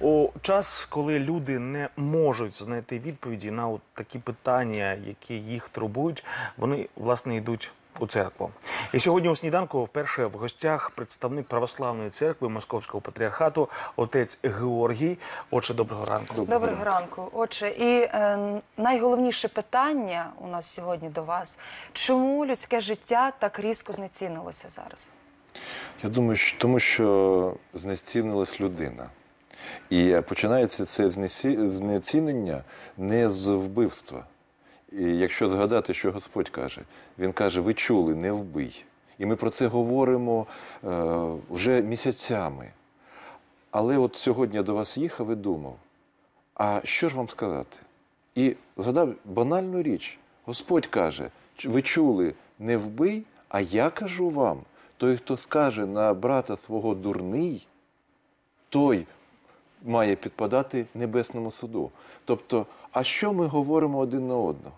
У час, коли люди не можуть знайти відповіді на от такі питання, які їх турбують, вони власне йдуть у церкву. І сьогодні у сніданку вперше в гостях представник православної церкви Московського патріархату, отець Георгій. Отже, доброго ранку. Доброго ранку. Отже, і е, найголовніше питання у нас сьогодні до вас: чому людське життя так різко знецінилося зараз? Я думаю, що тому що знецінилась людина. І починається це знецінення не з вбивства. І якщо згадати, що Господь каже, Він каже, ви чули, не вбий. І ми про це говоримо е, вже місяцями. Але от сьогодні я до вас їхав і думав, а що ж вам сказати? І згадав банальну річ. Господь каже: ви чули, не вбий, а я кажу вам: той, хто скаже на брата свого дурний, той має підпадати небесному суду. Тобто, а що ми говоримо один на одного?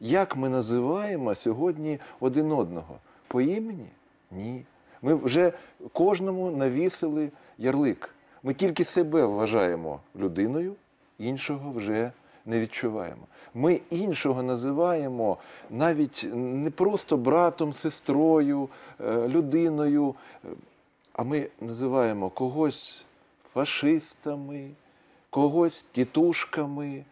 Як ми називаємо сьогодні один одного? По імені? Ні. Ми вже кожному навісили ярлик. Ми тільки себе вважаємо людиною, іншого вже не відчуваємо. Ми іншого називаємо навіть не просто братом, сестрою, е, людиною, е, а ми називаємо когось фашистами, когось тітушками.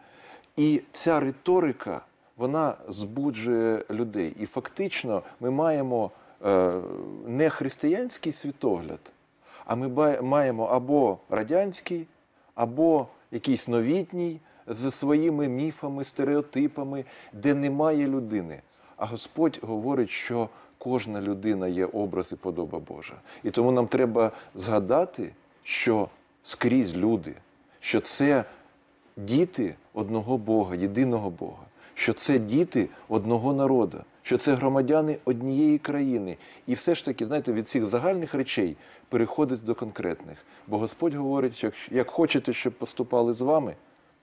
І ця риторика вона збуджує людей. І фактично ми маємо е, не християнський світогляд, а ми маємо або радянський, або якийсь новітній зі своїми міфами, стереотипами, де немає людини. А Господь говорить, що кожна людина є образ і подоба Божа. І тому нам треба згадати, що скрізь люди, що це діти одного Бога, єдиного Бога, що це діти одного народу, що це громадяни однієї країни. І все ж таки, знаєте, від цих загальних речей переходить до конкретних. Бо Господь говорить, як, як хочете, щоб поступали з вами,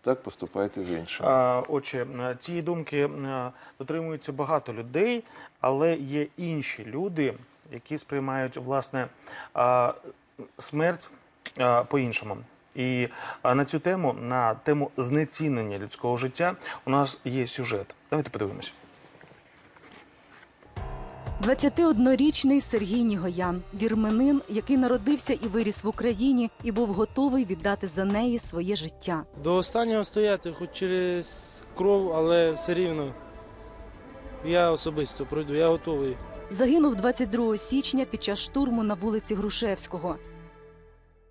так поступайте з іншими. Отже, е, цієї думки е, дотримуються багато людей, але є інші люди, які сприймають власне смерть по-іншому. І на цю тему, на тему знецінення людського життя, у нас є сюжет. Давайте подивимося. 21-річний Сергій Нігоян, вірменин, який народився і виріс в Україні і був готовий віддати за неї своє життя. До останнього стояти, хоч через кров, але все рівно. Я особисто пройду, я готовий. Загинув 22 січня під час штурму на вулиці Грушевського.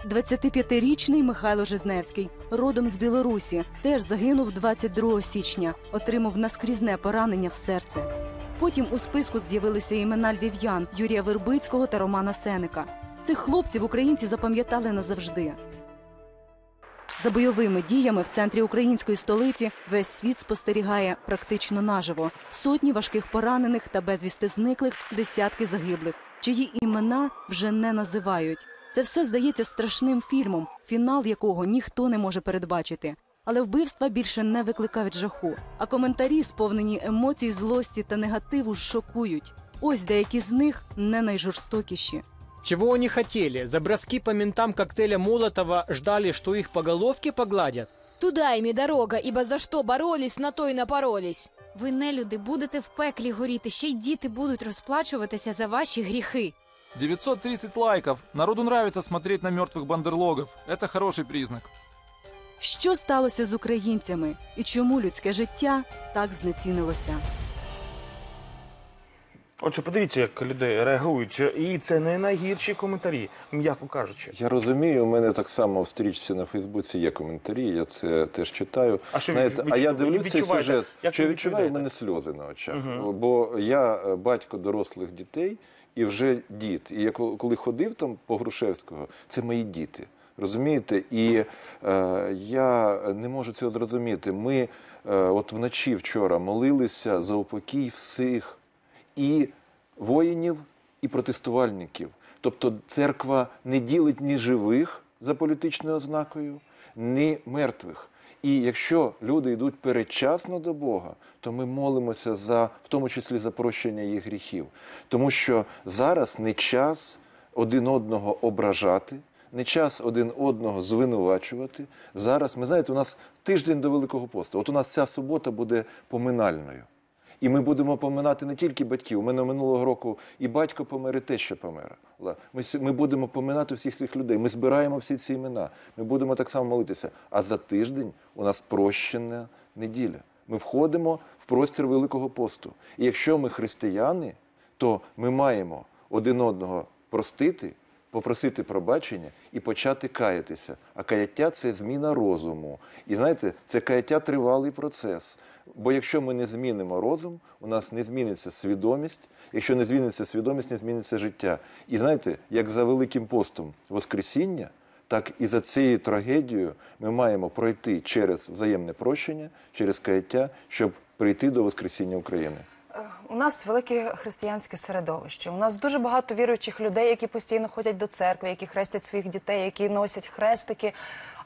25-річний Михайло Жизневський, родом з Білорусі, теж загинув 22 січня, отримав наскрізне поранення в серце. Потім у списку з'явилися імена львів'ян Юрія Вербицького та Романа Сеника. Цих хлопців українці запам'ятали назавжди. За бойовими діями в центрі української столиці весь світ спостерігає практично наживо. Сотні важких поранених та безвісти зниклих, десятки загиблих, чиї імена вже не називають. Це все здається страшним фільмом, фінал якого ніхто не може передбачити. Але вбивства більше не викликають жаху. А коментарі, сповнені емоцій, злості та негативу, шокують. Ось деякі з них не найжорстокіші. Чего они хотели? За броски по ментам коктейля Молотова ждали, что их по головке погладят? Туда им и дорога, ибо за що боролись, на то й напоролись. Ви, нелюди, будете в пеклі горіти, ще й діти будуть розплачуватися за ваші гріхи. 930 лайков. Народу нравится смотреть на мертвых бандерлогов. Это хороший признак. Що сталося з українцями і чому людське життя так знецінилося? Отже, подивіться, як люди реагують. І це не найгірші коментарі, м'яко кажучи. Я розумію, у мене так само в стрічці на Фейсбуці є коментарі, я це теж читаю. А що Знаєте, ви а я дивлюся цей сюжет, Як що відчуваю, у мене сльози на очах. Мгм. Бо я е, батько дорослих дітей і вже дід. І я коли ходив там по Грушевського, це мої діти. Розумієте? І е, я не можу цього зрозуміти. Ми е, от вночі вчора молилися за упокій всіх і воїнів, і протестувальників. Тобто церква не ділить ні живих за політичною ознакою, ні мертвих. І якщо люди йдуть передчасно до Бога, то ми молимося за, в тому числі за прощення їх гріхів. Тому що зараз не час один одного ображати, не час один одного звинувачувати. Зараз, ми знаєте, у нас тиждень до Великого посту. От у нас ця субота буде поминальною. І ми будемо поминати не тільки батьків. У мене минулого року і батько помер, і теща помер. Ми, ми будемо поминати всіх цих людей. Ми збираємо всі ці імена. Ми будемо так само молитися. А за тиждень у нас прощена неділя. Ми входимо в простір Великого посту. І якщо ми християни, то ми маємо один одного простити, попросити пробачення і почати каятися. А каяття це зміна розуму. І знаєте, це каяття тривалий процес. Бо якщо ми не змінимо розум, у нас не зміниться свідомість. Якщо не зміниться свідомість, не зміниться життя. І знаєте, як за Великим постом Воскресіння, так і за цією трагедією ми маємо пройти через взаємне прощення, через каяття, щоб прийти до Воскресіння України. Е, У нас велике християнське середовище. У нас дуже багато віруючих людей, які постійно ходять до церкви, які хрестять своїх дітей, які носять хрестики.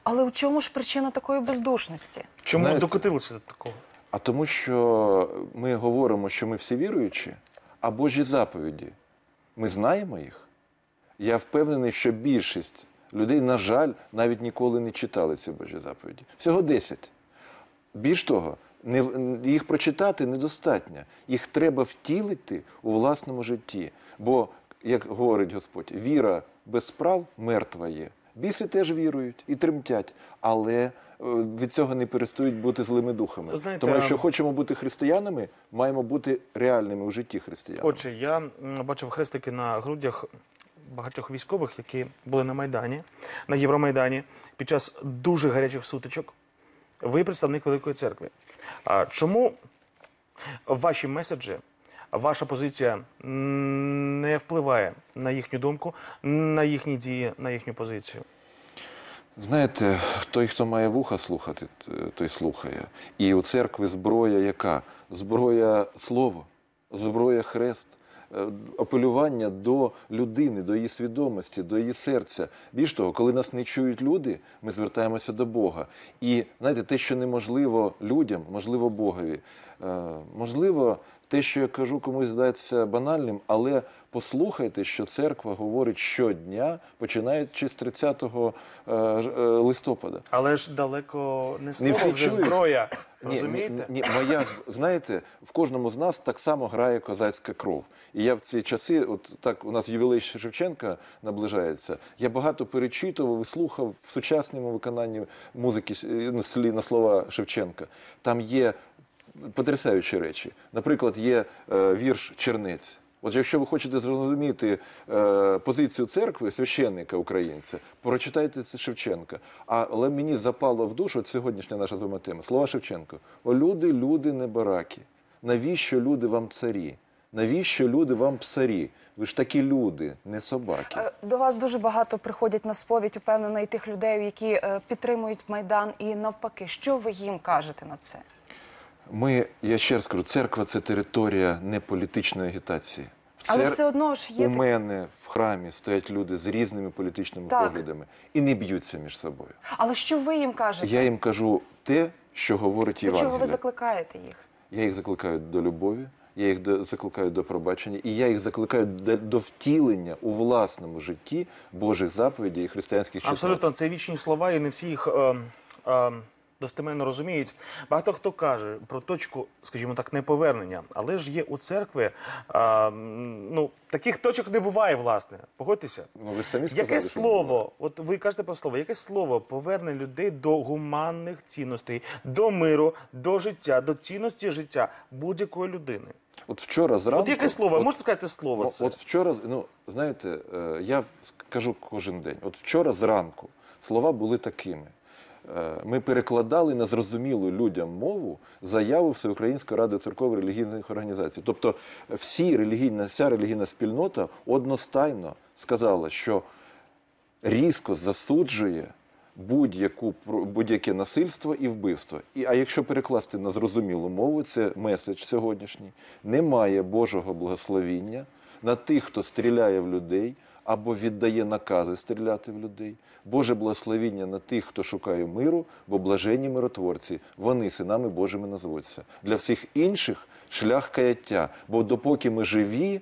Але у чому ж причина такої бездушності? Чому Знаєте- докотилися до такого? А тому, що ми говоримо, що ми всі віруючі, а Божі заповіді, ми знаємо їх. Я впевнений, що більшість людей, на жаль, навіть ніколи не читали ці Божі заповіді. Всього 10. Більш того, не, їх прочитати недостатньо. Їх треба втілити у власному житті. Бо, як говорить Господь, віра без справ мертва є. Біси теж вірують і тремтять, але від цього не перестають бути злими духами. Знаєте, Тому якщо хочемо бути християнами, маємо бути реальними у житті християнами. Отже, я бачив хрестики на грудях багатьох військових, які були на Майдані, на Євромайдані під час дуже гарячих сутичок. Ви представник Великої церкви. А чому ваші меседжі, ваша позиція не впливає на їхню думку, на їхні дії, на їхню позицію? Знаєте, той, хто має вуха слухати, той слухає. І у церкви зброя яка? Зброя слово, зброя хрест, е, апелювання до людини, до її свідомості, до її серця. Більш того, коли нас не чують люди, ми звертаємося до Бога. І знаєте, те, що неможливо людям, можливо Богові. Е, Можливо, те, що я кажу, комусь здається банальним, але послухайте, що церква говорить щодня, починаючи з 30 е, е, листопада. Але ж далеко не Не слово всі вже зброя. Розумієте? Ні, ні, моя, знаєте, в кожному з нас так само грає козацька кров. І я в ці часи, от так у нас ювілей Шевченка наближається. Я багато перечитував і слухав в сучасному виконанні музики е, ну, на слова Шевченка. Там є потрясаючі речі. Наприклад, є е, вірш Чернець. От якщо ви хочете зрозуміти е, позицію церкви, священника українця, прочитайте це Шевченка. Але мені запало в душу от сьогоднішня наша з вами тема. Слова Шевченко. О, люди, люди, не бараки. Навіщо люди вам царі? Навіщо люди вам псарі? Ви ж такі люди, не собаки. Е, До вас дуже багато приходять на сповідь, упевнена, і тих людей, які е, підтримують майдан, і навпаки, що ви їм кажете на це? Ми, я ще раз кажу, церква це територія не політичної агітації. В Але все одно ж є У такі- мене в храмі стоять люди з різними політичними Так. поглядами і не б'ються між собою. Але що ви їм кажете? Я їм кажу те, що говорить До чого ви Євангеліє. закликаєте їх? Я їх закликаю до любові, я їх до- закликаю до пробачення, і я їх закликаю до, до втілення у власному житті Божих заповідей і християнських чеснот. Абсолютно, це вічні слова, і не всі їх е, е, достеменно розуміють. Багато хто каже про точку, скажімо так, неповернення, але ж є у церкви. М, ну, таких точок не буває, власне. Погодьтеся. Ну, ви самі сказали, Яке слово, от ви кажете про слово, яке слово поверне людей до гуманних цінностей, до миру, до життя, до цінності життя будь-якої людини? От вчора зранку... от яке слово? от- Можете сказати слово це? От вчора, ну знаєте, е, я кажу кожен день. От вчора зранку слова були такими. Е, Ми перекладали на зрозумілу людям мову заяву Всеукраїнської ради церков релігійних організацій. Тобто всі релігійна, вся релігійна спільнота одностайно сказала, що різко засуджує будь-яку будь-яке насильство і вбивство. І а якщо перекласти на зрозумілу мову, це меседж сьогоднішній. Немає Божого благословіння на тих, хто стріляє в людей або віддає накази стріляти в людей. Боже благословіння на тих, хто шукає миру, бо блаженні миротворці, вони синами Божими назвуться. Для всіх інших шлях каяття. Бо допоки ми живі,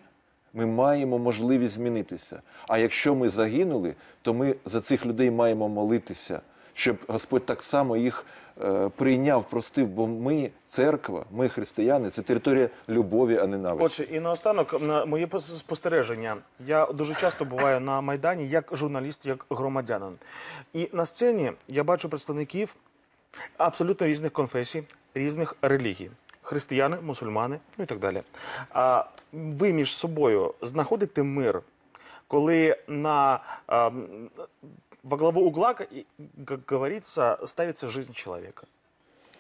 Ми маємо можливість змінитися. А якщо ми загинули, то ми за цих людей маємо молитися, щоб Господь так само їх е, прийняв, простив. Бо ми церква, ми християни, це територія любові, а не ненависті. Отже, і наостанок моє спостереження. Я дуже часто буваю на майдані як журналіст, як громадянин. І на сцені я бачу представників абсолютно різних конфесій, різних релігій. Християни, мусульмани, ну і так далі. А ви між собою знаходите мир, коли на а, м, во главу угла, как говорится, ставится жизнь человека.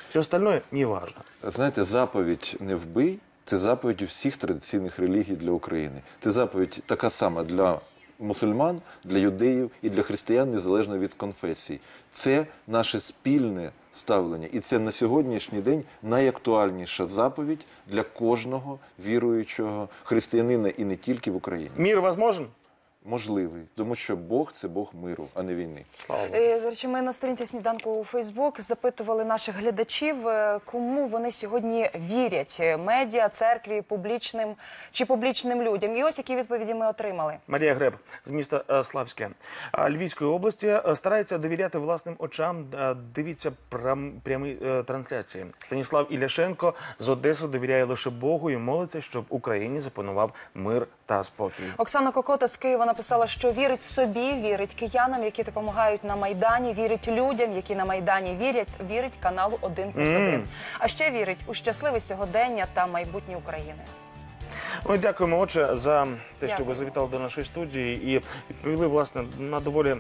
Все остальное не важно. Знаєте, заповідь не вбий це заповідь у всіх традиційних релігій для України. Це заповідь така сама для мусульман, для юдеїв і для християн, незалежно від конфесій. Це наше спільне ставлення, і це на сьогоднішній день найактуальніша заповідь для кожного віруючого християнина і не тільки в Україні. Мир возможен? Можливий, тому що Бог це Бог миру, а не війни. Слава Богу. Е, До речі, ми на сторінці сніданку у Фейсбук запитували наших глядачів, е, кому вони сьогодні вірять е, медіа, церкві, публічним чи публічним людям. І ось які відповіді ми отримали. Марія Греб з міста е, Славське Львівської області е, старається довіряти власним очам. Е, Дивіться прям, прямі е, трансляції. Станіслав Іляшенко з Одеси довіряє лише Богу і молиться, щоб Україні запанував мир та спокій. Оксана Кокота з Києва написала, що вірить собі, вірить киянам, які допомагають на майдані, вірить людям, які на майдані вірять, вірить каналу 1 плюс 1. А ще вірить у щасливе сьогодення та майбутнє України. Ой, дякуємо, отже, за те, що Дякую. ви завітали до нашої студії і відповіли власне на доволі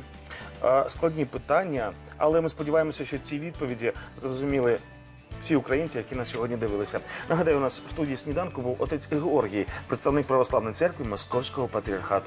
е, складні питання. Але ми сподіваємося, що ці відповіді зрозуміли. Всі українці, які нас сьогодні дивилися. Нагадаю, у нас в студії сніданку був отець Георгій, представник православної церкви Московського патріархату.